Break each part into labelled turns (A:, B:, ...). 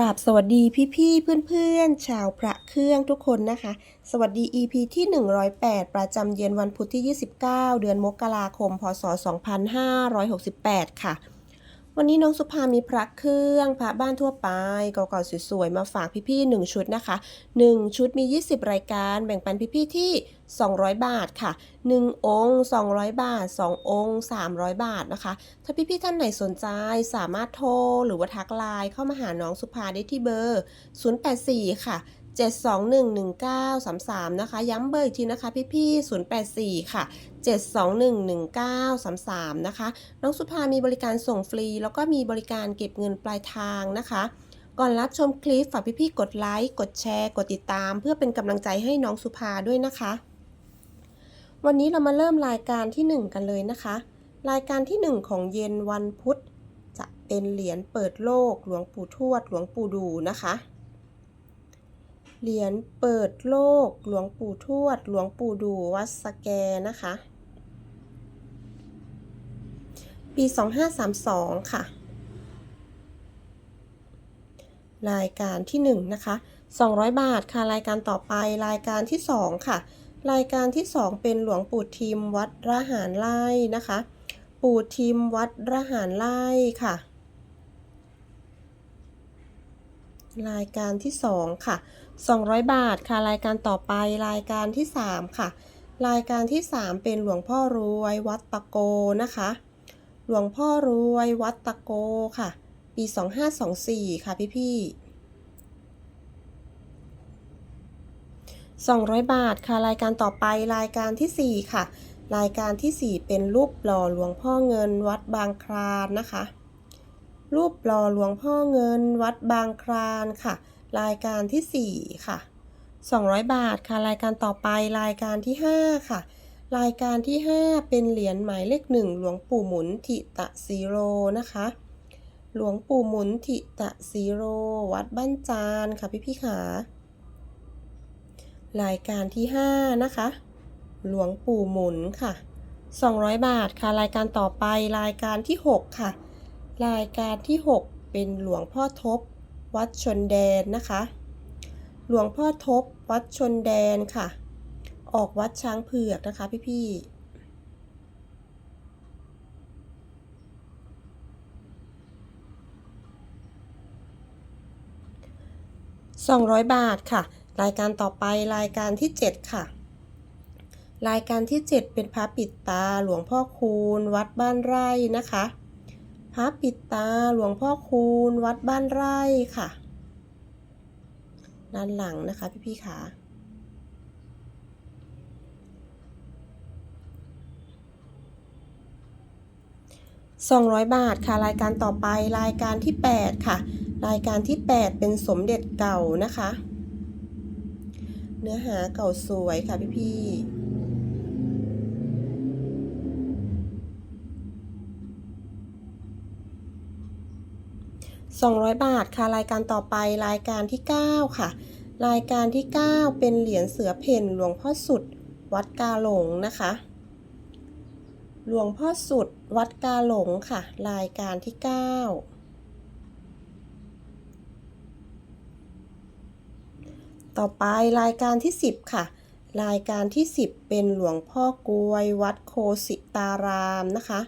A: กราบสวัสดีพี่ๆเพื่อนๆ ชาวพระเครื่องทุกคนนะคะ สวัสดี EP ที่ 108 ประจำเย็นวันพุธที่ 29 เดือนมกราคม พศ 2568 ค่ะ วันนี้น้องสุภามีพระเครื่อง พระบ้านทั่วไปเก่าๆสวยๆ มาฝากพี่ๆ1ชุดนะคะ 1 ชุดมี 20 รายการ แบ่งปันพี่ๆที่ 200 บาทค่ะ 1 องค์ 200 บาท 2 องค์ 300 บาทนะคะ ถ้าพี่ๆท่านไหนสนใจสามารถโทรหรือว่าทักไลน์เข้ามาหาน้องสุภาได้ที่เบอร์ 084 ค่ะ 7211933 นะคะ ย้ำเบอร์อีกทีนะคะพี่ๆ084 ค่ะ 7211933 นะคะ น้องสุภามีบริการส่งฟรี แล้วก็มีบริการเก็บเงินปลายทางนะคะก่อนรับชมคลิปฝากพี่ๆกดไลค์ กดแชร์ กดติดตาม เพื่อเป็นกำลังใจให้น้องสุภาด้วยนะคะ วันนี้เรามาเริ่มรายการที่ 1 กันเลยนะคะ รายการที่ 1 ของเย็นวันพุธ จะเป็นเหรียญเปิดโลก หลวงปู่ทวด หลวงปู่ดูนะคะ เหรียญเปิดโลก หลวงปู่ทวด หลวงปู่ดูวัดสแกนะคะ ปี 2532 ค่ะ รายการที่ 1 นะคะ 200 บาทค่ะ รายการต่อไปรายการที่ 2 ค่ะ รายการที่ 2 เป็นหลวงปู่ทิมวัดระหารไร่นะคะ ปู่ทิมวัดระหารไร่ค่ะรายการที่ 2 ค่ะ 200 บาทค่ะรายการต่อไปรายการที่ 3 ค่ะ รายการที่ 3 เป็นหลวงพ่อรวยวัดตะโกนะคะ หลวงพ่อรวยวัดตะโกค่ะ ปี 2524 ค่ะพี่ๆ200 บาทค่ะรายการต่อไปรายการที่ 4 ค่ะ รายการที่ 4 เป็นรูปหล่อหลวงพ่อเงินวัดบางคลานนะคะ รูปหล่อหลวงพ่อเงินวัดบางคลานค่ะ รายการที่ 4 ค่ะ 200 บาทค่ะ รายการต่อไปรายการที่ 5 ค่ะ รายการที่ 5 เป็นเหรียญหมายเลขหนึ่งหลวงปู่หมุนทิตะสีโรนะคะ หลวงปู่หมุนทิตะสีโรวัดบ้านจานค่ะพี่พี่ขารายการที่ 5 นะคะ หลวงปู่หมุนค่ะ 200 บาทค่ะ รายการต่อไปรายการที่ 6 ค่ะ รายการที่ 6 เป็นหลวงพ่อทบ วัดชนแดนนะคะ หลวงพ่อทบวัดชนแดนค่ะ ออกวัดช้างเผือกนะคะพี่ๆ200 บาทค่ะ รายการต่อไปรายการที่ 7 ค่ะ รายการที่ 7 เป็นพระปิดตาหลวงพ่อคูณ วัดบ้านไร่นะคะ ระปิดตาหลวงพ่อคูณ วัดบ้านไร่ค่ะ ด้านหลังนะคะพี่ๆค่ะ200 บาทค่ะ รายการต่อไปรายการที่ 8 ค่ะ รายการที่ 8 เป็นสมเด็จเก่านะคะ เนื้อหาเก่าสวยค่ะพี่ๆ 200 บาทค่ะรายการต่อไปรายการที่ 9 ค่ะ รายการที่ 9 เป็นเหรียญเสือเพ่นหลวงพ่อสุด วัดกาหลงนะคะ หลวงพ่อสุด วัดกาหลงค่ะ รายการที่ 9 ต่อไปรายการที่ 10 ค่ะ รายการที่ 10 เป็นหลวงพ่อกลวย วัดโคสิตารามนะคะ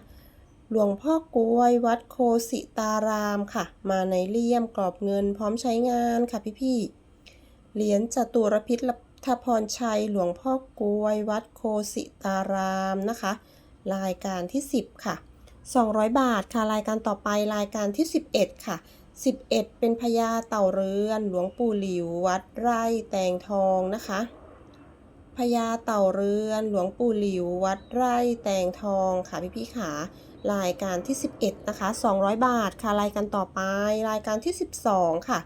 A: หลวงพ่อกลวยวัดโคสิตารามค่ะ มาในเลี่ยมกรอบเงินพร้อมใช้งานค่ะพี่ๆเหรียญจตุรพิษทพรชัยหลวงพ่อกลวยวัดโคสิตารามนะคะ รายการที่ 10 ค่ะ 200 บาทค่ะรายการต่อไปรายการที่ 11 ค่ะ 11 เป็นพญาเต่าเรือน หลวงปู่หลิววัดไร่แตงทองนะคะ พญาเต่าเรือน หลวงปู่หลิว วัดไร่แตงทองค่ะพี่พี่ขารายการที่ 11 นะคะ 200 บาทค่ะ รายการต่อไป รายการที่ 12 ค่ะ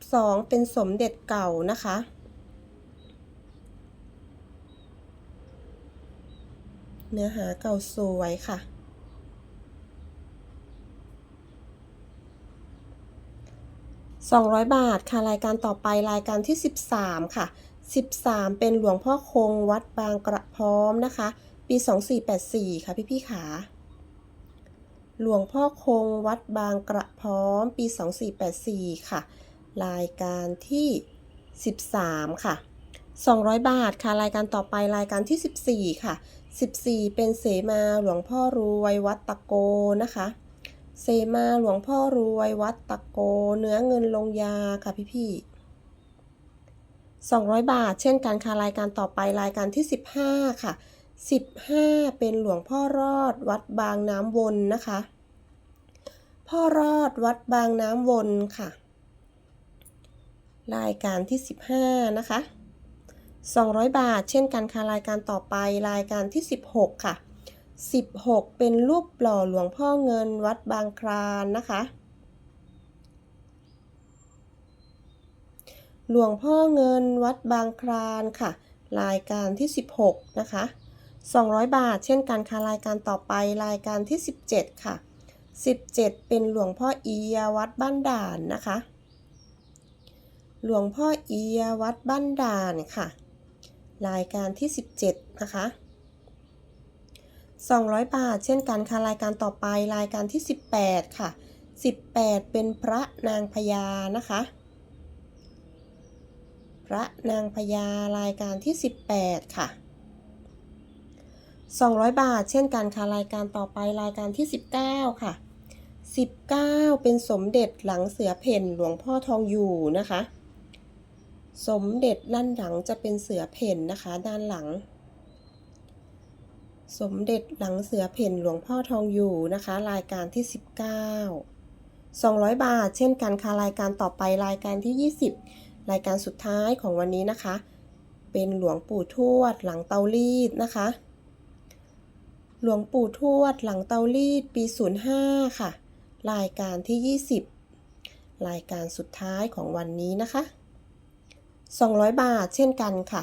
A: 12 เป็นสมเด็จเก่านะคะ เนื้อหาเก่าสวยค่ะ 200 บาทค่ะ รายการต่อไป รายการที่ 13 ค่ะ 13 เป็นหลวงพ่อคงวัดบางกระพร้อมนะคะ ปี 2484 ค่ะพี่ๆขาหลวงพ่อคงวัดบางกระพร้อม ปี 2484 ค่ะ รายการที่ 13 ค่ะ 200 บาทค่ะ รายการต่อไปรายการที่ 14 ค่ะ 14 เป็นเสมาหลวงพ่อรวยวัดตะโกนะคะ เสมาหลวงพ่อรวยวัดตะโก เนื้อเงินลงยาค่ะพี่พี่ 200 บาท เช่นกันค่ะรายการต่อไปรายการที่ 15 ค่ะ 15 เป็นหลวงพ่อรอดวัดบางน้ำวนนะคะ พ่อรอดวัดบางน้ำวนค่ะ รายการที่ 15 นะคะ 200 บาท เช่นกันค่ะรายการต่อไปรายการที่ 16 ค่ะ 16 เป็นรูปหล่อหลวงพ่อเงินวัดบางคลานนะคะ หลวงพ่อเงินวัดบางคลานค่ะ รายการที่ 16 นะคะ 200 บาท เช่นกันค่ะรายการต่อไปรายการที่ 17 ค่ะ 17 เป็นหลวงพ่อเอียวัดบ้านด่านนะคะ หลวงพ่อเอียวัดบ้านด่านค่ะ รายการที่ 17 นะคะ 200 บาท เช่นกันค่ะรายการต่อไปรายการที่ 18 ค่ะ 18 เป็นพระนางพญานะคะ พระนางพญารายการที่ 18 ค่ะ 200 บาท เช่นกันค่ะรายการต่อไปรายการที่ 19 ค่ะ 19 เป็นสมเด็จหลังเสือเพ่นหลวงพ่อทองอยู่นะคะ สมเด็จด้านหลังจะเป็นเสือเพ่นนะคะ ด้านหลัง สมเด็จหลังเสือเพ่นหลวงพ่อทองอยู่นะคะ รายการที่ 19 200 บาท เช่นกันค่ะรายการต่อไปรายการที่ 20 รายการสุดท้ายของวันนี้นะคะ เป็นหลวงปู่ทวดหลังเตารีดนะคะ หลวงปู่ทวดหลังเตารีดปี 05 ค่ะ รายการที่ 20 รายการสุดท้ายของวันนี้นะคะ 200 บาทเช่นกันค่ะ